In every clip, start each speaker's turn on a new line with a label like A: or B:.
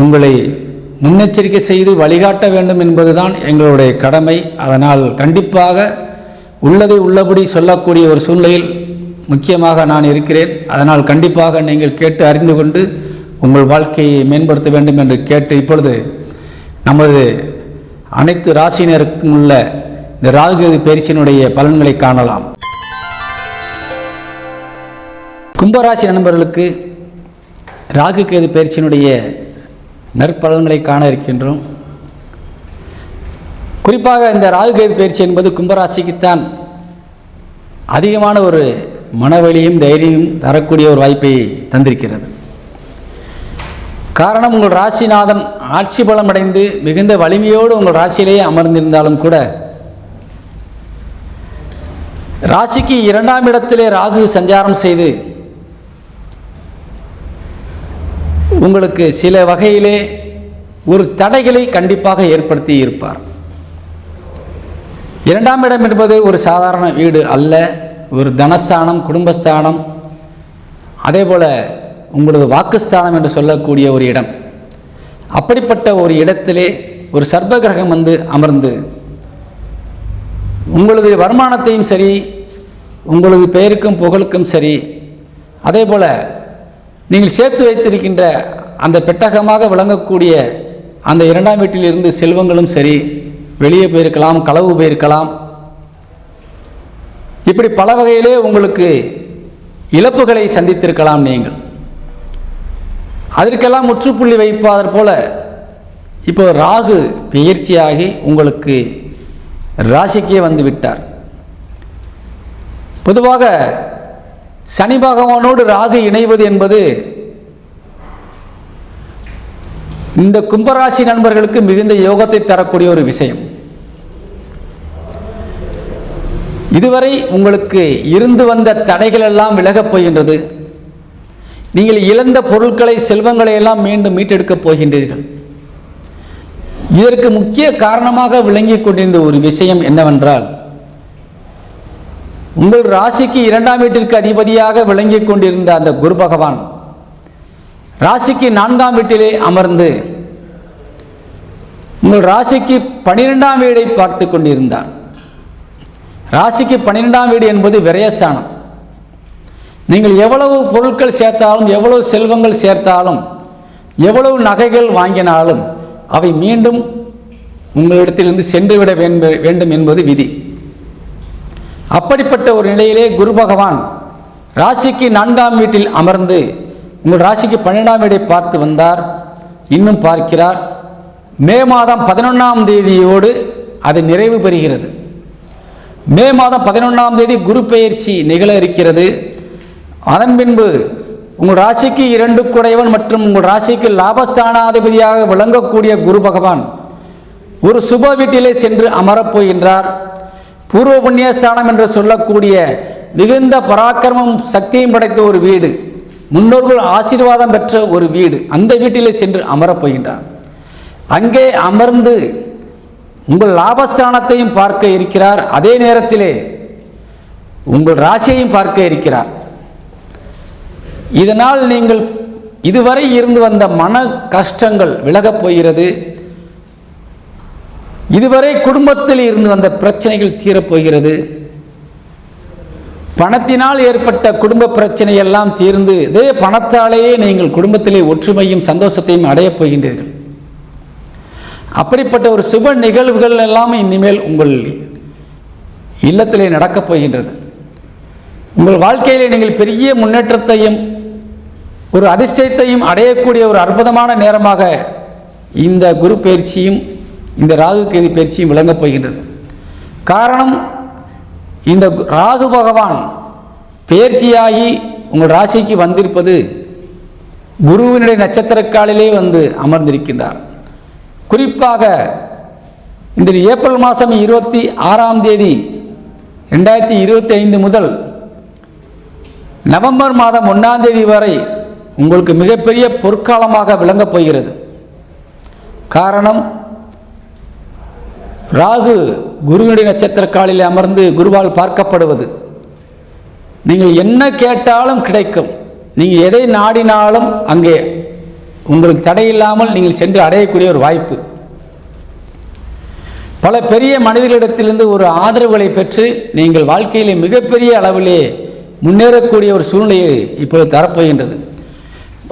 A: உங்களை முன்னெச்சரிக்கை செய்து வழிகாட்ட வேண்டும் என்பதுதான் எங்களுடைய கடமை. அதனால் கண்டிப்பாக உள்ளதை உள்ளபடி சொல்லக்கூடிய ஒரு சூழ்நிலையில் முக்கியமாக நான் இருக்கிறேன். அதனால் கண்டிப்பாக நீங்கள் கேட்டு அறிந்து கொண்டு உங்கள் வாழ்க்கையை மேம்படுத்த வேண்டும் என்று கேட்டு இப்பொழுது நமது அனைத்து ராசியினருக்கும் உள்ள இந்த ராகுகேது பயிற்சியினுடைய பலன்களை காணலாம். கும்பராசி நண்பர்களுக்கு ராகுகேது பயிற்சியினுடைய நற்பலன்களை காண இருக்கின்றோம். குறிப்பாக இந்த ராகுகேது பயிற்சி என்பது கும்பராசிக்குத்தான் அதிகமான ஒரு மனவெளியும் தைரியம் தரக்கூடிய ஒரு வாய்ப்பை தந்திருக்கிறது. காரணம் உங்கள் ராசிநாதன் ஆட்சி பலம் அடைந்து மிகுந்த வலிமையோடு உங்கள் ராசியிலேயே அமர்ந்திருந்தாலும் கூட ராசிக்கு இரண்டாம் இடத்திலே ராகு சஞ்சாரம் செய்து உங்களுக்கு சில வகையிலே ஒரு தடைகளை கண்டிப்பாக ஏற்படுத்தி இருப்பார். இரண்டாம் இடம் என்பது ஒரு சாதாரண வீடு அல்ல ஒரு தனஸ்தானம் குடும்பஸ்தானம் அதே போல் உங்களது வாக்குஸ்தானம் என்று சொல்லக்கூடிய ஒரு இடம். அப்படிப்பட்ட ஒரு இடத்திலே ஒரு சர்ப கிரகம் வந்து அமர்ந்து உங்களது வருமானத்தையும் சரி உங்களது பெயருக்கும் புகழுக்கும் சரி அதே போல் நீங்கள் சேர்த்து வைத்திருக்கின்ற அந்த பெட்டகமாக விளங்கக்கூடிய அந்த இரண்டாம் வீட்டிலிருந்து செல்வங்களும் சரி வெளியே போயிருக்கலாம் களவு போயிருக்கலாம். இப்படி பல வகையிலே உங்களுக்கு இழப்புகளை சந்தித்திருக்கலாம் நீங்கள். அதற்கெல்லாம் முற்றுப்புள்ளி வைப்பதற் போல இப்போ ராகு பெயர்ச்சியாகி உங்களுக்கு ராசிக்கே வந்து விட்டார். பொதுவாக சனி பகவானோடு ராகு இணைவது என்பது இந்த கும்பராசி நண்பர்களுக்கு மிகுந்த யோகத்தை தரக்கூடிய ஒரு விஷயம். இதுவரை உங்களுக்கு இருந்து வந்த தடைகள் எல்லாம் விலகப் போகின்றது. நீங்கள் இழந்த பொருட்களை செல்வங்களை எல்லாம் மீண்டும் மீட்டெடுக்கப் போகின்றீர்கள். இதற்கு முக்கிய காரணமாக விளங்கிக் கொண்டிருந்த ஒரு விஷயம் என்னவென்றால் உங்கள் ராசிக்கு இரண்டாம் வீட்டிற்கு அதிபதியாக விளங்கிக் கொண்டிருந்த அந்த குரு பகவான் ராசிக்கு நான்காம் வீட்டிலே அமர்ந்து உங்கள் ராசிக்கு பனிரெண்டாம் வீடை பார்த்து கொண்டிருந்தார். ராசிக்கு பன்னிரெண்டாம் வீடு என்பது விரயஸ்தானம். நீங்கள் எவ்வளவு பொருட்கள் சேர்த்தாலும் எவ்வளவு செல்வங்கள் சேர்த்தாலும் எவ்வளவு நகைகள் வாங்கினாலும் அவை மீண்டும் உங்களிடத்திலிருந்து சென்றுவிட வேண்டும் என்பது விதி. அப்படிப்பட்ட ஒரு நிலையிலே குரு பகவான் ராசிக்கு நான்காம் வீட்டில் அமர்ந்து உங்கள் ராசிக்கு பன்னிரெண்டாம் வீடை பார்த்து வந்தார் இன்னும் பார்க்கிறார். மே மாதம் பதினொன்றாம் தேதியோடு அது நிறைவு பெறுகிறது. மே மாதம் பதினொன்றாம் தேதி குரு பெயர்ச்சி நிகழ இருக்கிறது. அதன் பின்பு உங்கள் ராசிக்கு இரண்டு குடையவன் மற்றும் உங்கள் ராசிக்கு லாபஸ்தானாதிபதியாக விளங்கக்கூடிய குரு பகவான் ஒரு சுப வீட்டிலே சென்று அமரப் போகின்றார். பூர்வ புண்ணியஸ்தானம் என்று சொல்லக்கூடிய மிகுந்த பராக்கிரமம் சக்தியும் படைத்த ஒரு வீடு. முன்னோர்கள் ஆசீர்வாதம் பெற்ற ஒரு வீடு. அந்த வீட்டிலே சென்று அமரப் போகின்றார். அங்கே அமர்ந்து உங்கள் லாபஸ்தானத்தையும் பார்க்க இருக்கிறார். அதே நேரத்திலே உங்கள் ராசியையும் பார்க்க இருக்கிறார். இதனால் நீங்கள் இதுவரை இருந்து வந்த மன கஷ்டங்கள் விலகப் போகிறது. இதுவரை குடும்பத்தில் இருந்து வந்த பிரச்சனைகள் தீரப்போகிறது. பணத்தினால் ஏற்பட்ட குடும்ப பிரச்சனை எல்லாம் தீர்ந்து இதே பணத்தாலேயே நீங்கள் குடும்பத்திலே ஒற்றுமையும் சந்தோஷத்தையும் அடையப் போகின்றீர்கள். அப்படிப்பட்ட ஒரு சுப நிகழ்வுகள் எல்லாம் இனிமேல் உங்கள் இல்லத்திலே நடக்கப் போகின்றது. உங்கள் வாழ்க்கையிலே நீங்கள் பெரிய முன்னேற்றத்தையும் ஒரு அதிர்ஷ்டத்தையும் அடையக்கூடிய ஒரு அற்புதமான நேரமாக இந்த குரு பயிற்சியும் இந்த ராகு கேது பயிற்சியும் விளங்கப் போகின்றது. காரணம் இந்த ராகு பகவான் பயிற்சியாகி உங்கள் ராசிக்கு வந்திருப்பது குருவினுடைய நட்சத்திரக்காலிலே வந்து அமர்ந்திருக்கின்றார். குறிப்பாக இந்த ஏப்ரல் மாதம் இருபத்தி ஆறாம் தேதி ரெண்டாயிரத்தி இருபத்தி ஐந்து முதல் நவம்பர் மாதம் ஒன்றாம் தேதி வரை உங்களுக்கு மிகப்பெரிய பொற்காலமாக விளங்கப் போகிறது. காரணம் ராகு குருவினுடைய நட்சத்திர காலில் அமர்ந்து குருவால் பார்க்கப்படுவது. நீங்கள் என்ன கேட்டாலும் கிடைக்கும். நீங்கள் எதை நாடினாலும் அங்கே உங்களுக்கு தடையில்லாமல் நீங்கள் சென்று அடையக்கூடிய ஒரு வாய்ப்பு. பல பெரிய மனிதர்களிடத்திலிருந்து ஒரு ஆதரவுகளை பெற்று நீங்கள் வாழ்க்கையிலே மிகப்பெரிய அளவிலே முன்னேறக்கூடிய ஒரு சூழ்நிலையை இப்போது தரப்போகின்றது.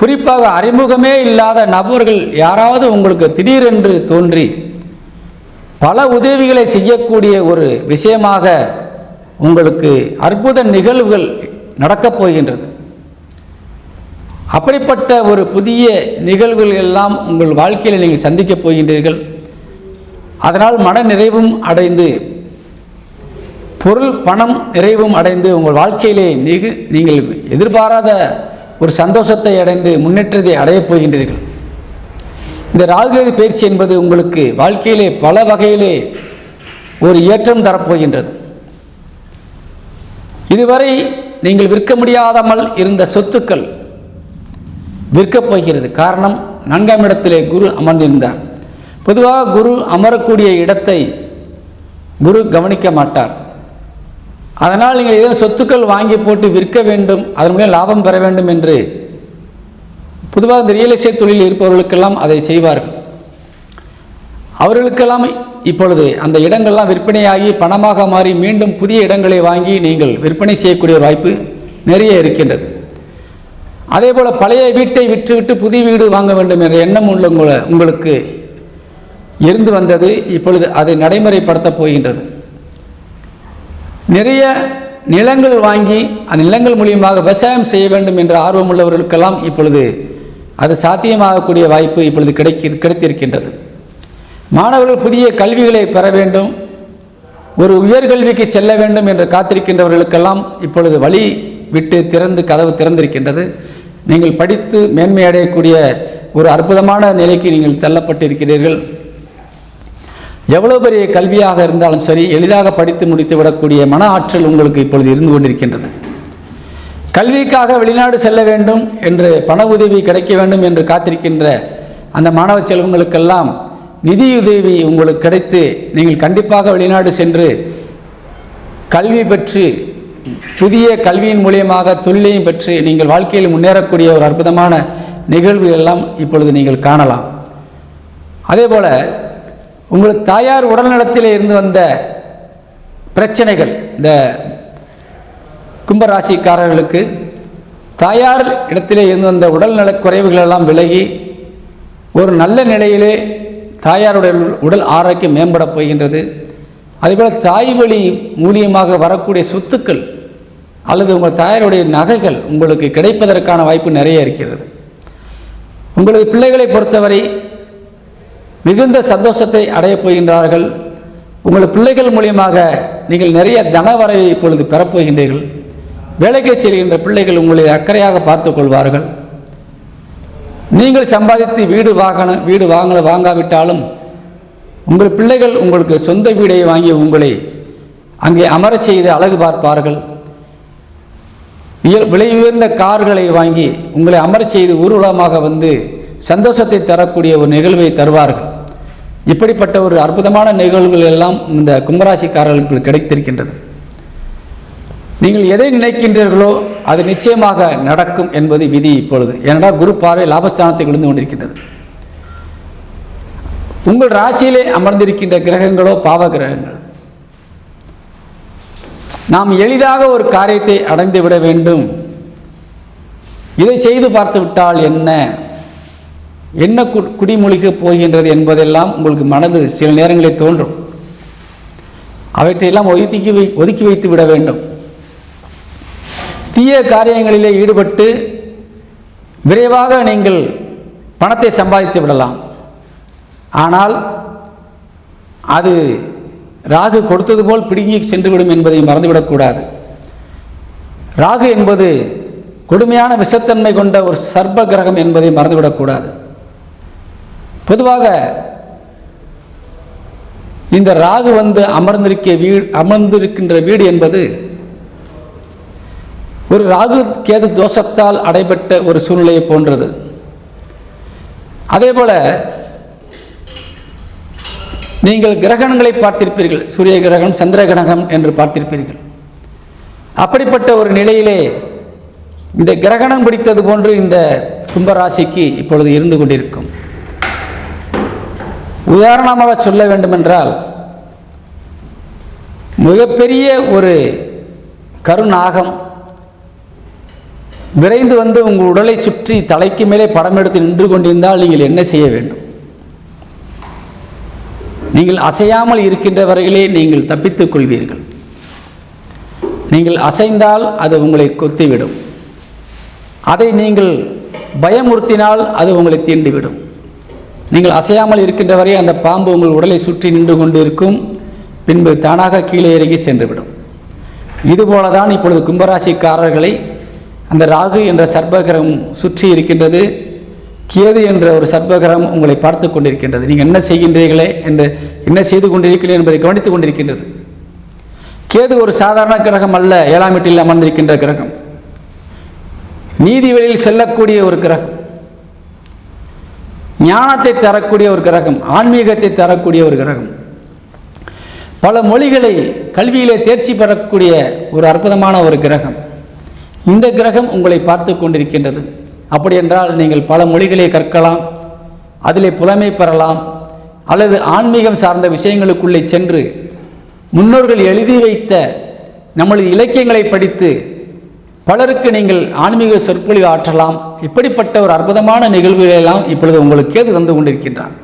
A: குறிப்பாக அறிமுகமே இல்லாத நபர்கள் யாராவது உங்களுக்கு திடீரென்று தோன்றி பல உதவிகளை செய்யக்கூடிய ஒரு விஷயமாக உங்களுக்கு அற்புத நிகழ்வுகள் நடக்கப் போகின்றது. அப்படிப்பட்ட ஒரு புதிய நிகழ்வுகள் எல்லாம் உங்கள் வாழ்க்கையில் நீங்கள் சந்திக்கப் போகின்றீர்கள். அதனால் மன நிறைவும் அடைந்து பொருள் பணம் நிறைவும் அடைந்து உங்கள் வாழ்க்கையிலே மிகு நீங்கள் எதிர்பாராத ஒரு சந்தோஷத்தை அடைந்து முன்னேற்றத்தை அடையப் போகின்றீர்கள். இந்த ராகுகேது பயிற்சி என்பது உங்களுக்கு வாழ்க்கையிலே பல வகையிலே ஒரு ஏற்றம் தரப்போகின்றது. இதுவரை நீங்கள் விற்க முடியாதமல் இருந்த சொத்துக்கள் விற்கப் போகிறது. காரணம் நான்காம் இடத்திலே குரு அமர்ந்திருந்தார். பொதுவாக குரு அமரக்கூடிய இடத்தை குரு கவனிக்க மாட்டார். அதனால் நீங்கள் ஏதேனும் சொத்துக்கள் வாங்கி போட்டு விற்க வேண்டும் அதன் மூலம் லாபம் பெற வேண்டும் என்று பொதுவாக இந்த ரியல் எஸ்டேட் தொழிலில் இருப்பவர்களுக்கெல்லாம் அதை செய்வார்கள். அவர்களுக்கெல்லாம் இப்பொழுது அந்த இடங்கள்லாம் விற்பனையாகி பணமாக மாறி மீண்டும் புதிய இடங்களை வாங்கி நீங்கள் விற்பனை செய்யக்கூடிய வாய்ப்பு நிறைய இருக்கின்றது. அதே போல் பழைய வீட்டை விற்றுவிட்டு புதிய வீடு வாங்க வேண்டும் என்ற எண்ணம் உள்ள உங்களுக்கு இருந்து வந்தது இப்பொழுது அதை நடைமுறைப்படுத்தப் போகின்றது. நிறைய நிலங்கள் வாங்கி அந்த நிலங்கள் மூலியமாக விவசாயம் செய்ய வேண்டும் என்ற ஆர்வம் உள்ளவர்களுக்கெல்லாம் இப்பொழுது அது சாத்தியமாகக்கூடிய வாய்ப்பு இப்பொழுது கிடைக்க கிடைத்திருக்கின்றது. மாணவர்கள் புதிய கல்விகளை பெற வேண்டும் ஒரு உயர்கல்விக்கு செல்ல வேண்டும் என்று காத்திருக்கின்றவர்களுக்கெல்லாம் இப்பொழுது வழி விட்டு திறந்து கதவு திறந்திருக்கின்றது. நீங்கள் படித்து மேன்மை அடையக்கூடிய ஒரு அற்புதமான நிலைக்கு நீங்கள் தள்ளப்பட்டிருக்கிறீர்கள். எவ்வளோ பெரிய கல்வியாக இருந்தாலும் சரி எளிதாக படித்து முடித்து விடக்கூடிய மன ஆற்றல் உங்களுக்கு இப்பொழுது இருந்து கொண்டிருக்கின்றது. கல்விக்காக வெளிநாடு செல்ல வேண்டும் என்று பண உதவி கிடைக்க வேண்டும் என்று காத்திருக்கின்ற அந்த மாணவ செல்வங்களுக்கெல்லாம் நிதியுதவி உங்களுக்கு கிடைத்து நீங்கள் கண்டிப்பாக வெளிநாடு சென்று கல்வி பெற்று புதிய கல்வியின் மூலியமாக தொழிலையும் பெற்று நீங்கள் வாழ்க்கையில் முன்னேறக்கூடிய ஒரு அற்புதமான நிகழ்வு எல்லாம் இப்பொழுது நீங்கள் காணலாம். அதே போல் உங்கள் தாயார் உடல்நலத்தில் இருந்து வந்த பிரச்சனைகள் இந்த கும்பராசிக்காரர்களுக்கு தாயார் இடத்திலே இருந்து வந்த உடல்நலக் குறைவுகளெல்லாம் விலகி ஒரு நல்ல நிலையிலே தாயாருடைய உடல் ஆரோக்கியம் மேம்படப் போகின்றது. அதேபோல் தாய் வழி மூலியமாக வரக்கூடிய சொத்துக்கள் அல்லது உங்கள் தாயாருடைய நகைகள் உங்களுக்கு கிடைப்பதற்கான வாய்ப்பு நிறைய இருக்கிறது. உங்களது பிள்ளைகளை பொறுத்தவரை மிகுந்த சந்தோஷத்தை அடையப் போகின்றார்கள். உங்கள் பிள்ளைகள் மூலியமாக நீங்கள் நிறைய தனவரவை இப்பொழுது பெறப்போகின்றீர்கள் வேலைக்கு செல்கின்ற பிள்ளைகள் உங்களை அக்கறையாக பார்த்து கொள்வார்கள். நீங்கள் சம்பாதித்து வீடு வாங்கின வீடு வாங்கல வாங்காவிட்டாலும் உங்கள் பிள்ளைகள் உங்களுக்கு சொந்த வீடை வாங்கி உங்களை அங்கே அமரச் செய்து அழகு பார்ப்பார்கள். உயர் விலை உயர்ந்த கார்களை வாங்கி உங்களை அமரச் செய்து ஊர்வலமாக வந்து சந்தோஷத்தை தரக்கூடிய ஒரு நிகழ்வை தருவார்கள். இப்படிப்பட்ட ஒரு அற்புதமான நிகழ்வுகள் எல்லாம் இந்த கும்பராசிக்காரர்களுக்கு கிடைத்திருக்கின்றது. நீங்கள் எதை நினைக்கின்றீர்களோ அது நிச்சயமாக நடக்கும் என்பது விதி இப்பொழுது. ஏனென்றால் குரு பார்வை லாபஸ்தானத்தை விழுந்து கொண்டிருக்கின்றது. உங்கள் ராசியிலே அமர்ந்திருக்கின்ற கிரகங்களோ பாவ கிரகங்கள். நாம் எளிதாக ஒரு காரியத்தை அடைந்து விட வேண்டும். இதை செய்து பார்த்து விட்டால் என்ன? என்ன கு- குடிமொழிக்கப் போகின்றது என்பதெல்லாம் உங்களுக்கு மனது சில நேரங்களில் தோன்றும். அவற்றையெல்லாம் ஒதுக்கி வை ஒதுக்கி வைத்து விட வேண்டும். தீய காரியங்களிலே ஈடுபட்டு விரைவாக நீங்கள் பணத்தை சம்பாதித்து விடலாம். ஆனால் அது ராகு கொடுத்தது போல் பிடுங்கி சென்றுவிடும் என்பதை மறந்துவிடக்கூடாது ராகு என்பது கொடுமையான விஷத்தன்மை கொண்ட ஒரு சர்ப்ப கிரகம் என்பதை மறந்துவிடக்கூடாது பொதுவாக இந்த ராகு வந்து அமர்ந்திருக்க வீடு அமர்ந்திருக்கின்ற வீடு என்பது ஒரு ராகு கேது தோஷத்தால் அடைபட்ட ஒரு சூழ்நிலையை போன்றது. அதே போல நீங்கள் கிரகணங்களை பார்த்திருப்பீர்கள். சூரிய கிரகணம் சந்திர கிரகணம் என்று பார்த்திருப்பீர்கள். அப்படிப்பட்ட ஒரு நிலையிலே இந்த கிரகணம் பிடித்தது போன்று இந்த கும்பராசிக்கு இப்பொழுது இருந்து கொண்டிருக்கும். உதாரணமாக சொல்ல வேண்டுமென்றால் மிகப்பெரிய ஒரு கருநாகம் விரைந்து வந்து உங்கள் உடலை சுற்றி தலைக்கு மேலே படம் எடுத்து நின்று கொண்டிருந்தால் நீங்கள் என்ன செய்ய வேண்டும்? நீங்கள் அசையாமல் இருக்கின்ற வரையிலே நீங்கள் தப்பித்துக் கொள்வீர்கள். நீங்கள் அசைந்தால் அது உங்களை கொத்திவிடும். அதை நீங்கள் பயமுறுத்தினால் அது உங்களை தீண்டிவிடும். நீங்கள் அசையாமல் இருக்கின்ற வரை அந்த பாம்பு உங்கள் உடலை சுற்றி நின்று கொண்டு இருக்கும் பின்பு தானாக கீழே இறங்கி சென்றுவிடும். இதுபோல தான் இப்பொழுது கும்பராசிக்காரர்களை அந்த ராகு என்ற சர்ப்பகிரகம் சுற்றி இருக்கின்றது கேது என்ற ஒரு சர்ப்பகிரகம் உங்களை பார்த்து கொண்டிருக்கின்றது. நீங்கள் என்ன செய்கின்றீர்களே என்று என்ன செய்து கொண்டிருக்கிறீர்கள் என்பதை கவனித்துக் கொண்டிருக்கின்றது. கேது ஒரு சாதாரண கிரகம் அல்ல ஏழாம் வீட்டில் அமர்ந்திருக்கின்ற கிரகம். நீதி வழியில் செல்லக்கூடிய ஒரு கிரகம். ஞானத்தை தரக்கூடிய ஒரு கிரகம் ஆன்மீகத்தை தரக்கூடிய ஒரு கிரகம். பல மொழிகளை கல்வியிலே தேர்ச்சி பெறக்கூடிய ஒரு அற்புதமான ஒரு கிரகம். இந்த கிரகம் உங்களை பார்த்து கொண்டிருக்கின்றது. அப்படியென்றால் நீங்கள் பல மொழிகளை கற்கலாம் அதிலே புலமை பெறலாம் அல்லது ஆன்மீகம் சார்ந்த விஷயங்களுக்குள்ளே சென்று முன்னோர்கள் எழுதி வைத்த நமது இலக்கியங்களை படித்து பலருக்கு நீங்கள் ஆன்மீக சொற்பொழிவு ஆற்றலாம். இப்படிப்பட்ட ஒரு அற்புதமான நிகழ்வுகளெல்லாம் இப்பொழுது உங்களுக்கு கேது தந்து கொண்டிருக்கின்றான்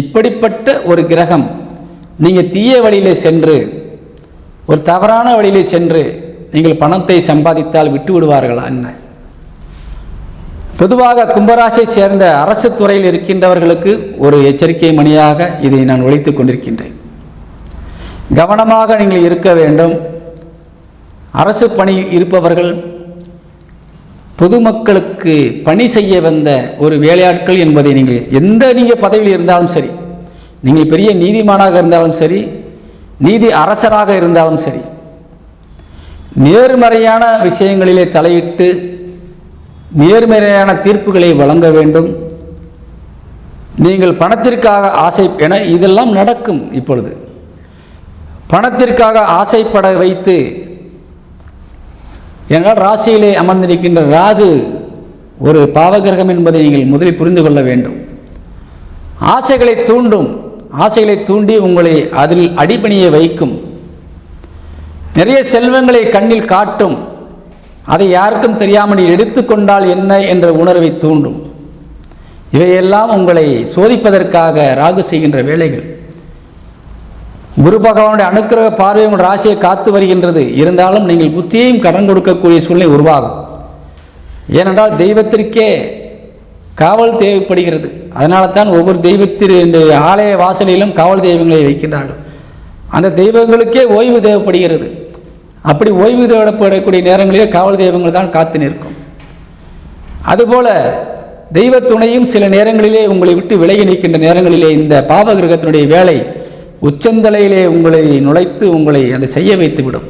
A: இப்படிப்பட்ட ஒரு கிரகம் நீங்கள் தீய வழியில் சென்று ஒரு தவறான வழியில் சென்று நீங்கள் பணத்தை சம்பாதித்தால் விட்டு விடுவார்களா என்ன? பொதுவாக கும்பராசியை சேர்ந்த அரசு துறையில் இருக்கின்றவர்களுக்கு ஒரு எச்சரிக்கை மணியாக இதை நான் ஒழித்துக் கொண்டிருக்கின்றேன். கவனமாக நீங்கள் இருக்க வேண்டும். அரசு பணி இருப்பவர்கள் பொதுமக்களுக்கு பணி செய்ய வந்த ஒரு வேலையாட்கள் என்பதை நீங்கள் எந்த நீங்கள் பதவியில் இருந்தாலும் சரி நீங்கள் பெரிய நீதிமானாக இருந்தாலும் சரி நீதி அரசராக இருந்தாலும் சரி நேர்மறையான விஷயங்களிலே தலையிட்டு நேர்மறையான தீர்ப்புகளை வழங்க வேண்டும். நீங்கள் பணத்திற்காக ஆசை என இதெல்லாம் நடக்கும் இப்பொழுது. பணத்திற்காக ஆசைப்பட வைத்து என்றால் ராசியிலே அமர்ந்திருக்கின்ற ராகு ஒரு பாவகிரகம் என்பதை நீங்கள் முதலில் புரிந்து கொள்ள வேண்டும். ஆசைகளை தூண்டும் ஆசைகளை தூண்டி உங்களை அதில் அடிபணியை வைக்கும். நிறைய செல்வங்களை கண்ணில் காட்டும். அதை யாருக்கும் தெரியாமல் எடுத்துக்கொண்டால் என்ன என்ற உணர்வை தூண்டும். இவையெல்லாம் உங்களை சோதிப்பதற்காக ராகு செய்கின்ற வேலைகள். குரு பகவானுடைய அனுக்கிரக பார்வை உங்கள் ராசியை காத்து வருகின்றது. இருந்தாலும் நீங்கள் புத்தியையும் கடன் கொடுக்கக்கூடிய சூழ்நிலை உருவாகும். ஏனென்றால் தெய்வத்திற்கே காவல் தேவைப்படுகிறது. அதனால தான் ஒவ்வொரு தெய்வத்தின் ஆலய வாசலிலும் காவல் தெய்வங்களை வைக்கின்றார்கள். அந்த தெய்வங்களுக்கே ஓய்வு தேவைப்படுகிறது. அப்படி ஓய்வு தேடப்படக்கூடிய நேரங்களிலே காவல் தெய்வங்கள் தான் காத்து நிற்கும். அதுபோல தெய்வ துணையும் சில நேரங்களிலே உங்களை விட்டு விலகி நிற்கின்ற நேரங்களிலே இந்த பாவகிரகத்தினுடைய வேலை உச்சந்தலையிலே உங்களை நுழைத்து உங்களை அதை செய்ய வைத்துவிடும்.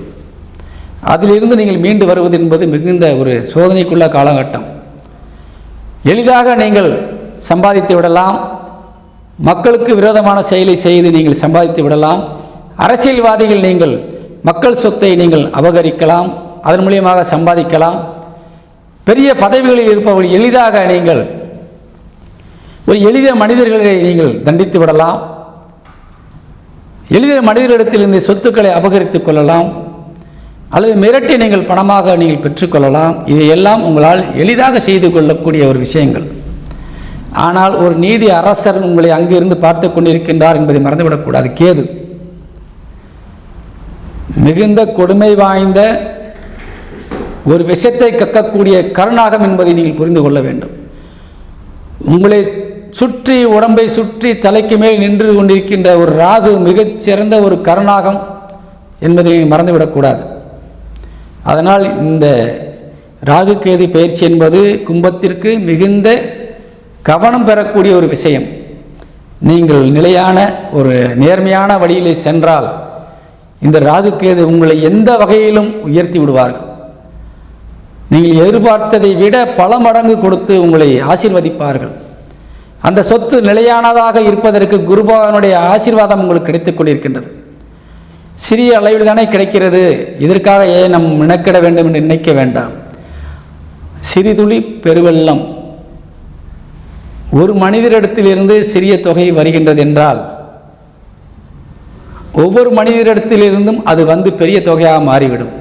A: அதிலிருந்து நீங்கள் மீண்டு வருவது என்பது மிகுந்த ஒரு சோதனைக்குள்ள காலகட்டம். எளிதாக நீங்கள் சம்பாதித்து விடலாம். மக்களுக்கு விரோதமான செயலை செய்து நீங்கள் சம்பாதித்து விடலாம். அரசியல்வாதிகள் நீங்கள் மக்கள் சொத்தை நீங்கள் அபகரிக்கலாம் அதன் மூலியமாக சம்பாதிக்கலாம். பெரிய பதவிகளில் இருப்பவர்கள் எளிதாக நீங்கள் ஒரு எளிய மனிதர்களை நீங்கள் தண்டித்து விடலாம். எளிய மனிதர்களிடத்தில் இந்த சொத்துக்களை அபகரித்துக் கொள்ளலாம். அல்லது மிரட்டி நீங்கள் பணமாக நீங்கள் பெற்றுக்கொள்ளலாம். இதையெல்லாம் உங்களால் எளிதாக செய்து கொள்ளக்கூடிய ஒரு விஷயங்கள். ஆனால் ஒரு நீதி அரசர் உங்களை அங்கிருந்து பார்த்து கொண்டிருக்கின்றார் என்பதை மறந்துவிடக்கூடாது கேது. மிகுந்த கொடுமை வாய்ந்த ஒரு விஷத்தை கக்கக்கூடிய கருணாகம் என்பதை நீங்கள் புரிந்து கொள்ள வேண்டும். உங்களை சுற்றி உடம்பை சுற்றி தலைக்கு மேல் நின்று கொண்டிருக்கின்ற ஒரு ராகு மிகச் சிறந்த ஒரு கருணாகம் என்பதை மறந்துவிடக்கூடாது அதனால் இந்த ராகு கேது பயிற்சி என்பது கும்பத்திற்கு மிகுந்த கவனம் பெறக்கூடிய ஒரு விஷயம். நீங்கள் நிலையான ஒரு நேர்மையான வழியிலே சென்றால் இந்த ராகுக்கேது உங்களை எந்த வகையிலும் உயர்த்தி விடுவார்கள். நீங்கள் எதிர்பார்த்ததை விட பல மடங்கு கொடுத்து உங்களை ஆசீர்வதிப்பார்கள். அந்த சொத்து நிலையானதாக இருப்பதற்கு குருபகவானுடைய ஆசீர்வாதம் உங்களுக்கு கிடைத்துக் கொண்டிருக்கின்றது. சிறிய அளவில் தானே கிடைக்கிறது. இதற்காக ஏன் நம் மினக்கிட வேண்டும் என்று நினைக்க வேண்டாம். சிறிதுளி பெருவெள்ளம். ஒரு மனிதரிடத்திலிருந்து சிறிய தொகை வருகின்றது என்றால் ஒவ்வொரு மனிதரிடத்திலிருந்தும் அது வந்து பெரிய தொகையாக மாறிவிடும்.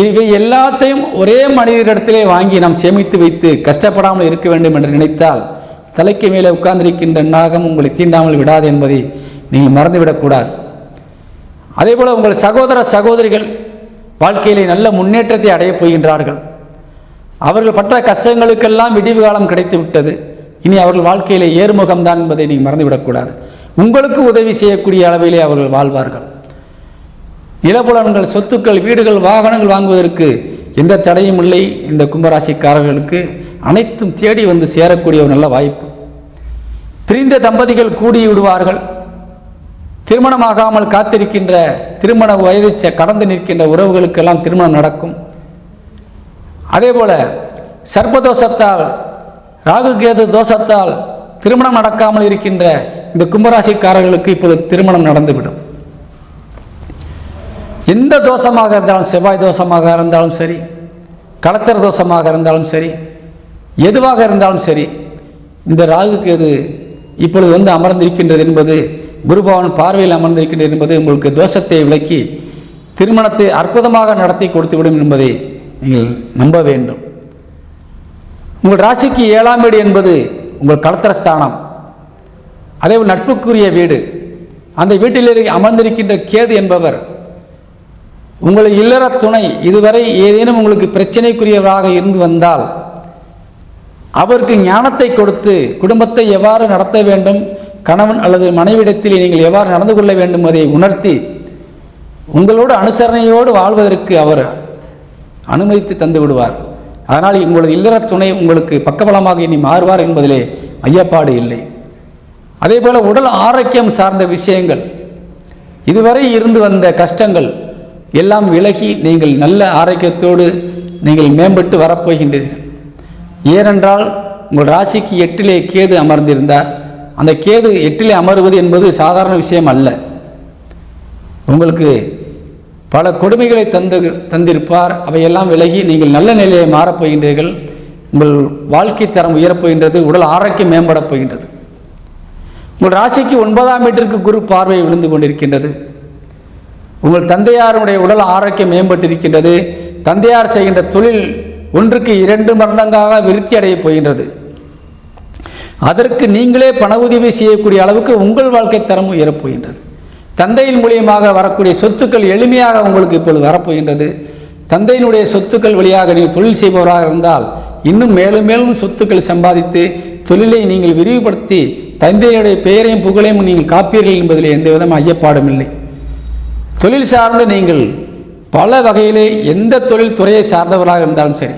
A: இவை எல்லாத்தையும் ஒரே மனிதரிடத்திலே வாங்கி நாம் சேமித்து வைத்து கஷ்டப்படாமல் இருக்க வேண்டும் என்று நினைத்தால் தலைக்கு மேலே உட்கார்ந்திருக்கின்ற நாகம் உங்களை தீண்டாமல் விடாது என்பதை நீங்கள் மறந்துவிடக்கூடாது. அதேபோல் உங்கள் சகோதர சகோதரிகள் வாழ்க்கையிலே நல்ல முன்னேற்றத்தை அடையப் போகின்றார்கள். அவர்கள் பற்ற கஷ்டங்களுக்கெல்லாம் விடிவு காலம் கிடைத்து விட்டது இனி அவர்கள் வாழ்க்கையிலே ஏறுமுகம்தான் என்பதை நீங்கள் மறந்துவிடக்கூடாது. உங்களுக்கு உதவி செய்யக்கூடிய அளவிலே அவர்கள் வாழ்வார்கள். நிலப்புலன்கள் சொத்துக்கள் வீடுகள் வாகனங்கள் வாங்குவதற்கு எந்த தடையும் இல்லை. இந்த கும்பராசிக்காரர்களுக்கு அனைத்தும் தேடி வந்து சேரக்கூடிய ஒரு நல்ல வாய்ப்பு. பிரிந்த தம்பதிகள் கூடி விடுவார்கள். திருமணமாகாமல் காத்திருக்கின்ற திருமண வயதை கடந்து நிற்கின்ற உறவுகளுக்கெல்லாம் திருமணம் நடக்கும். அதேபோல சர்ப்பதோஷத்தால் ராகு கேது தோஷத்தால் திருமணம் நடக்காமல் இருக்கின்ற இந்த கும்பராசிக்காரர்களுக்கு இப்பொழுது திருமணம் நடந்துவிடும். எந்த தோஷமாக இருந்தாலும் செவ்வாய் தோஷமாக இருந்தாலும் சரி களத்திர தோஷமாக இருந்தாலும் சரி எதுவாக இருந்தாலும் சரி இந்த ராகுக்கு எது இப்பொழுது வந்து அமர்ந்திருக்கின்றது என்பது குருபவன் பார்வையில் அமர்ந்திருக்கின்றது என்பது உங்களுக்கு தோஷத்தை விலக்கி திருமணத்தை அற்புதமாக நடத்தி கொடுத்துவிடும் என்பதை நீங்கள் நம்ப வேண்டும். உங்கள் ராசிக்கு ஏழாம் வீடு என்பது உங்கள் களத்திரஸ்தானம் அதே நட்புக்குரிய வீடு. அந்த வீட்டில் அமர்ந்திருக்கின்ற கேது என்பவர் உங்களை இல்லற துணை இதுவரை ஏதேனும் உங்களுக்கு பிரச்சனைக்குரியவராக இருந்து வந்தால் அவருக்கு ஞானத்தை கொடுத்து குடும்பத்தை எவ்வாறு நடத்த வேண்டும் கணவன் அல்லது மனைவிடத்தில் நீங்கள் எவ்வாறு நடந்து கொள்ள வேண்டும் அதை உணர்த்தி உங்களோடு அனுசரணையோடு வாழ்வதற்கு அவர் அனுமதித்து தந்து விடுவார். அதனால் உங்களது இல்லற துணை உங்களுக்கு பக்கபலமாக இனி மாறுவார் என்பதிலே ஐயப்பாடு இல்லை. அதே போல் உடல் ஆரோக்கியம் சார்ந்த விஷயங்கள். இதுவரை இருந்து வந்த கஷ்டங்கள் எல்லாம் விலகி நீங்கள் நல்ல ஆரோக்கியத்தோடு நீங்கள் மேம்பட்டு வரப்போகின்றீர்கள். ஏனென்றால் உங்கள் ராசிக்கு எட்டிலே கேது அமர்ந்திருந்தார். அந்த கேது எட்டிலே அமர்வது என்பது சாதாரண விஷயம் அல்ல. உங்களுக்கு பல கொடுமைகளை தந்து தந்திருப்பார். அவையெல்லாம் விலகி நீங்கள் நல்ல நிலையை மாறப்போகின்றீர்கள். உங்கள் வாழ்க்கை தரம் உயரப்போகின்றது உடல் ஆரோக்கியம் மேம்படப் போகின்றது. உங்கள் ராசிக்கு ஒன்பதாம் வீட்டிற்கு குரு பார்வை விழுந்து கொண்டிருக்கின்றது. உங்கள் தந்தையாருடைய உடல் ஆரோக்கியம் மேம்பட்டிருக்கின்றது. தந்தையார் செய்கின்ற தொழில் ஒன்றுக்கு இரண்டு மரணங்காக விருத்தி அடையப் போகின்றது. அதற்கு நீங்களே பண உதவி செய்யக்கூடிய அளவுக்கு உங்கள் வாழ்க்கை தரம் உயரப் போகின்றது தந்தையின் மூலியமாக வரக்கூடிய சொத்துக்கள் எளிமையாக உங்களுக்கு இப்பொழுது வரப்போகின்றது. தந்தையினுடைய சொத்துக்கள் வழியாக நீங்கள் தொழில் செய்பவராக இருந்தால் இன்னும் மேலும் மேலும் சொத்துக்கள் சம்பாதித்து தொழிலை நீங்கள் விரிவுபடுத்தி தந்தையுடைய பெயரையும் புகழையும் நீங்கள் காப்பீர்கள் என்பதில் எந்த விதம் ஐயப்பாடும் இல்லை. தொழில் சார்ந்து நீங்கள் பல வகையிலே எந்த தொழில் துறையை சார்ந்தவராக இருந்தாலும் சரி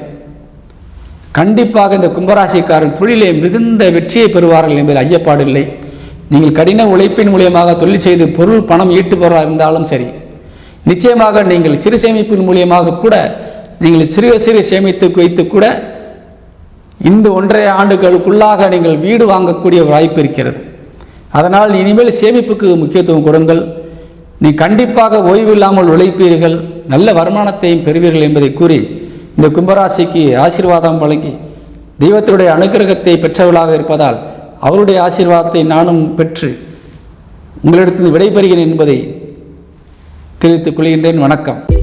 A: கண்டிப்பாக இந்த கும்பராசிக்காரர்கள் தொழிலே மிகுந்த வெற்றியை பெறுவார்கள் என்பதில் ஐயப்பாடு இல்லை. நீங்கள் கடின உழைப்பின் மூலியமாக தொழில் செய்து பொருள் பணம் ஈட்டுபவராக இருந்தாலும் சரி நிச்சயமாக நீங்கள் சிறு சேமிப்பின் மூலியமாக கூட நீங்கள் சிறு சிறு சேமித்து வைத்து கூட இந்த ஒன்றரை ஆண்டுகளுக்குள்ளாக நீங்கள் வீடு வாங்கக்கூடிய வாய்ப்பு இருக்கிறது. அதனால் இனிமேல் சேமிப்புக்கு முக்கியத்துவம் கொடுங்கள். நீ கண்டிப்பாக ஓய்வு இல்லாமல் உழைப்பீர்கள். நல்ல வருமானத்தையும் பெறுவீர்கள் என்பதை கூறி இந்த கும்பராசிக்கு ஆசீர்வாதம் வழங்கி தெய்வத்தினுடைய அனுகிரகத்தை பெற்றவர்களாக இருப்பதால் அவருடைய ஆசீர்வாதத்தை நானும் பெற்று உங்களிடத்தில் விடைபெறுகிறேன் என்பதை தெரிவித்துக் கொள்கின்றேன். வணக்கம்.